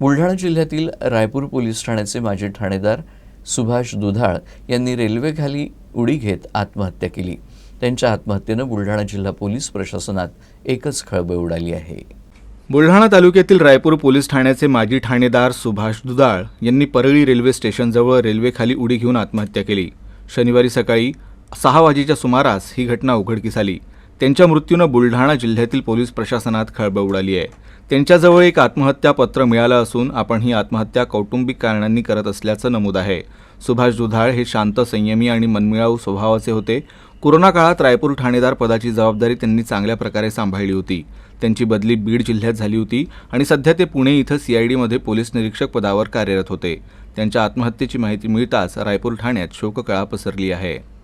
बुलढाणा जिल्ह्यातील रायपूर पोलीस ठाण्याचे माजी ठाणेदार सुभाष दुधाळ यांनी रेल्वेखाली उडी घेत आत्महत्या केली. त्यांच्या आत्महत्येनं बुलढाणा जिल्हा पोलीस प्रशासनात एकच खळबळ उडाली आहे. बुलढाणा तालुक्यातील रायपूर पोलीस ठाण्याचे माजी ठाणेदार सुभाष दुधाळ यांनी परळी रेल्वे स्टेशनजवळ रेल्वेखाली उडी घेऊन आत्महत्या केली. शनिवारी सकाळी सहा वाजेच्या सुमारास ही घटना उघडकीस आली. त्यांच्या मृत्यूनं बुलढाणा जिल्ह्यातील पोलीस प्रशासनात खळबळ उडाली आहे. त्यांच्याजवळ एक आत्महत्या पत्र मिळालं असून आपण ही आत्महत्या कौटुंबिक कारणांनी करत असल्याचं नमूद आहे. सुभाष दुधाळ हे शांत संयमी आणि मनमिळाऊ स्वभावाचे होते. कोरोना काळात रायपूर ठाणेदार पदाची जबाबदारी त्यांनी चांगल्या प्रकारे सांभाळली होती. त्यांची बदली बीड जिल्ह्यात झाली होती आणि सध्या ते पुणे इथं सीआयडीमध्ये पोलीस निरीक्षक पदावर कार्यरत होते. त्यांच्या आत्महत्येची माहिती मिळताच रायपूर ठाण्यात शोककळा पसरली आहे.